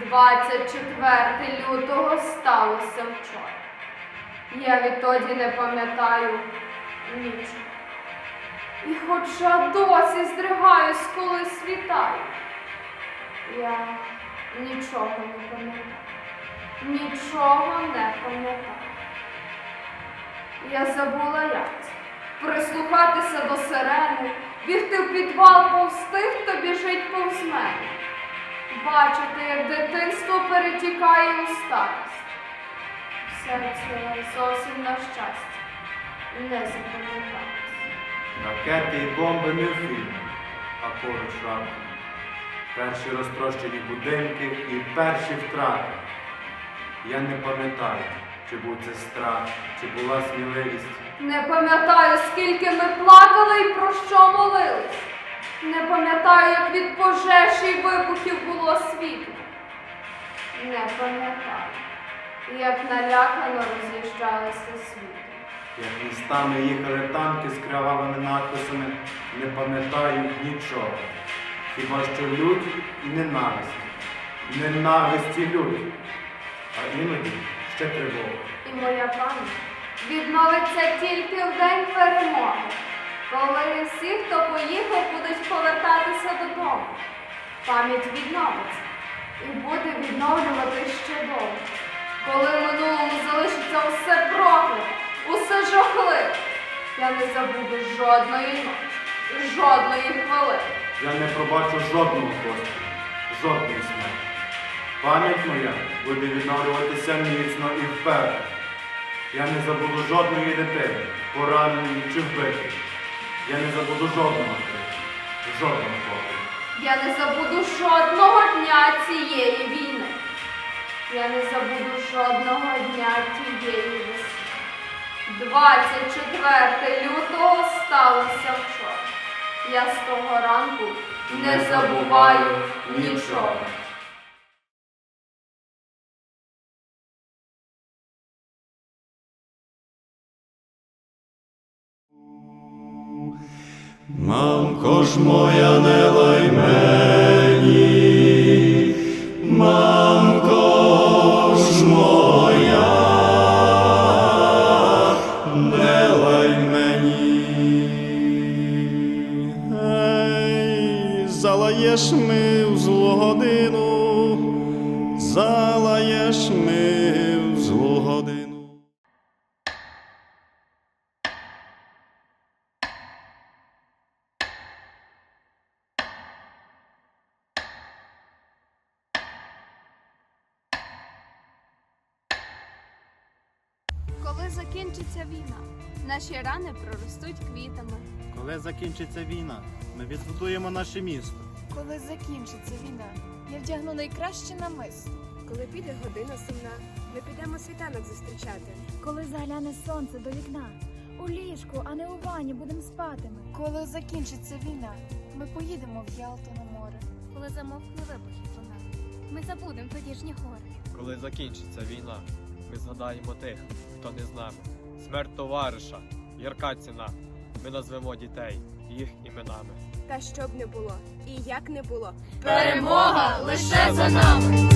24 лютого сталося вчора. Я відтоді не пам'ятаю нічого. І хоча досі здригаюсь, коли світаю, я нічого не пам'ятаю. Нічого не пам'ятаю. Я забула як. Прислухатися до сирени, бігти в підвал повз тих, хто біжить повз мене. Бачити, як дитинство перетікає у старість. Все це зовсім на щастя. Не запам'яталось. Ракети і бомби не в фільмі, а поруч ранку. Перші розтрощені будинки і перші втрати. Я не пам'ятаю, чи був це страх, чи була сміливість. Не пам'ятаю, скільки ми плакали і про що молились. Не пам'ятаю, як від пожеж і вибухів було світло. Не пам'ятаю, як налякано роз'їжджалися світи. Як містами їхали танки з кривавими надписами, не пам'ятаю нічого. Хіба що лють і ненависть. Ненависті лють. А іноді ще тривога. І моя пам'ять відновиться тільки в день перемоги, коли всі, хто поїхав, додому. Пам'ять відновиться і буде відновлювати ще довго. Коли в минулому залишиться усе проклято, усе жахливе, я не забуду жодної ночі, жодної хвилини. Я не пробачу жодного пострілу, жодної смерті. Пам'ять моя буде відновлюватися міцно і вперто. Я не забуду жодної дитини, пораненої чи вбитої. Я не забуду жодного жодного погляду. Я не забуду жодного дня цієї війни. Я не забуду жодного дня тієї весни. 24 лютого сталося вчора. Я з того ранку не забуваю нічого. Мамко ж моя не залаєш ми в злу годину, залаєш ми в злу годину. Коли закінчиться війна, наші рани проростуть квітами. Коли закінчиться війна, ми відбудуємо наше місто. Коли закінчиться війна, я вдягну найкраще намисто. Коли піде година сумна, ми підемо світанок зустрічати. Коли загляне сонце до вікна, у ліжку, а не у ванні будем спати ми. Коли закінчиться війна, ми поїдемо в Ялту на море. Коли замовкне вибухів вона, ми забудем тодішні гори. Коли закінчиться війна, ми згадаємо тих, хто не з нами. Смерть товариша, ярка ціна. Ми назвемо дітей їх іменами. Та щоб не було, і як не було, Перемога лише за нами.